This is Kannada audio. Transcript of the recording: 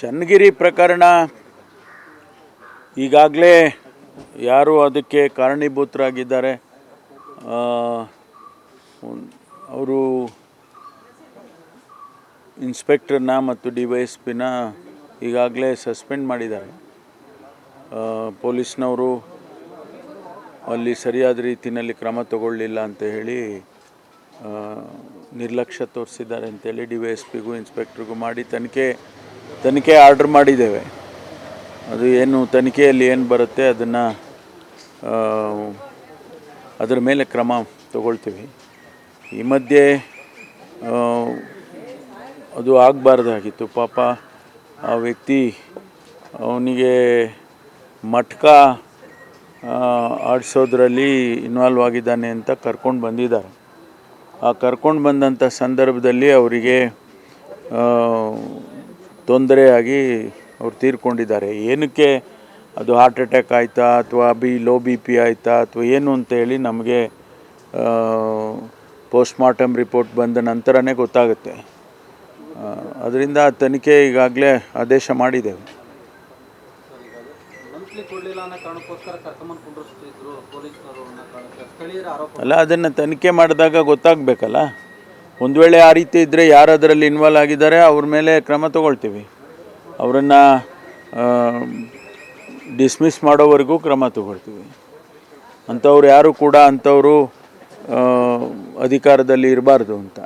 ಚನ್ನಗಿರಿ ಪ್ರಕರಣ. ಈಗಾಗಲೇ ಯಾರು ಅದಕ್ಕೆ ಕಾರಣೀಭೂತರಾಗಿದ್ದಾರೆ? ಅವರು ಇನ್ಸ್ಪೆಕ್ಟರ್ನ ಮತ್ತು ಡಿ ವೈ ಎಸ್ ಪಿನ ಈಗಾಗಲೇ ಸಸ್ಪೆಂಡ್ ಮಾಡಿದ್ದಾರೆ. ಪೊಲೀಸ್ನವರು ಅಲ್ಲಿ ಸರಿಯಾದ ರೀತಿಯಲ್ಲಿ ಕ್ರಮ ತಗೊಳ್ಳಿಲ್ಲ ಅಂತ ಹೇಳಿ ನಿರ್ಲಕ್ಷ್ಯ ತೋರಿಸಿದ್ದಾರೆ ಅಂತೇಳಿ ಡಿ ವೈ ಎಸ್ ಪಿಗೂ ಇನ್ಸ್ಪೆಕ್ಟ್ರಿಗೂ ಮಾಡಿ ತನಿಖೆ ತನಿಖೆ ಆರ್ಡ್ರ್ ಮಾಡಿದ್ದೇವೆ. ಅದು ಏನು ತನಿಖೆಯಲ್ಲಿ ಏನು ಬರುತ್ತೆ ಅದನ್ನು ಅದರ ಮೇಲೆ ಕ್ರಮ ತಗೊಳ್ತೀವಿ. ಈ ಮಧ್ಯೆ ಅದು ಆಗಬಾರ್ದಾಗಿತ್ತು. ಪಾಪ ಆ ವ್ಯಕ್ತಿ ಅವನಿಗೆ ಮಟ್ಕ ಆಡಿಸೋದ್ರಲ್ಲಿ ಇನ್ವಾಲ್ವ್ ಆಗಿದ್ದಾನೆ ಅಂತ ಕರ್ಕೊಂಡು ಬಂದಿದ್ದಾರೆ. ಆ ಕರ್ಕೊಂಡು ಬಂದಂಥ ಸಂದರ್ಭದಲ್ಲಿ ಅವರಿಗೆ ತೊಂದರೆಯಾಗಿ ಅವ್ರು ತೀರ್ಕೊಂಡಿದ್ದಾರೆ. ಏನಕ್ಕೆ ಅದು ಹಾರ್ಟ್ ಅಟ್ಯಾಕ್ ಆಯಿತಾ ಅಥವಾ ಬಿ ಲೋ ಬಿ ಪಿ ಆಯಿತಾ ಅಥವಾ ಏನು ಅಂತೇಳಿ ನಮಗೆ ಪೋಸ್ಟ್ಮಾರ್ಟಮ್ ರಿಪೋರ್ಟ್ ಬಂದ ನಂತರನೇ ಗೊತ್ತಾಗುತ್ತೆ. ಅದರಿಂದ ತನಿಖೆ ಈಗಾಗಲೇ ಆದೇಶ ಮಾಡಿದ್ದೇವೆ. ಅಲ್ಲ ಅದನ್ನು ತನಿಖೆ ಮಾಡಿದಾಗ ಗೊತ್ತಾಗಬೇಕಲ್ಲ? ಒಂದು ವೇಳೆ ಆ ರೀತಿ ಇದ್ದರೆ ಯಾರು ಅದರಲ್ಲಿ ಇನ್ವಾಲ್ವ್ ಆಗಿದ್ದಾರೆ, ಅವ್ರ ಮೇಲೆ ಕ್ರಮ ತಗೊಳ್ತೀವಿ. ಅವರನ್ನು ಡಿಸ್ಮಿಸ್ ಮಾಡೋವರೆಗೂ ಕ್ರಮ ತಗೊಳ್ತೀವಿ. ಅಂಥವ್ರು ಯಾರು ಕೂಡ ಅಂಥವರು ಅಧಿಕಾರದಲ್ಲಿ ಇರಬಾರ್ದು ಅಂತ.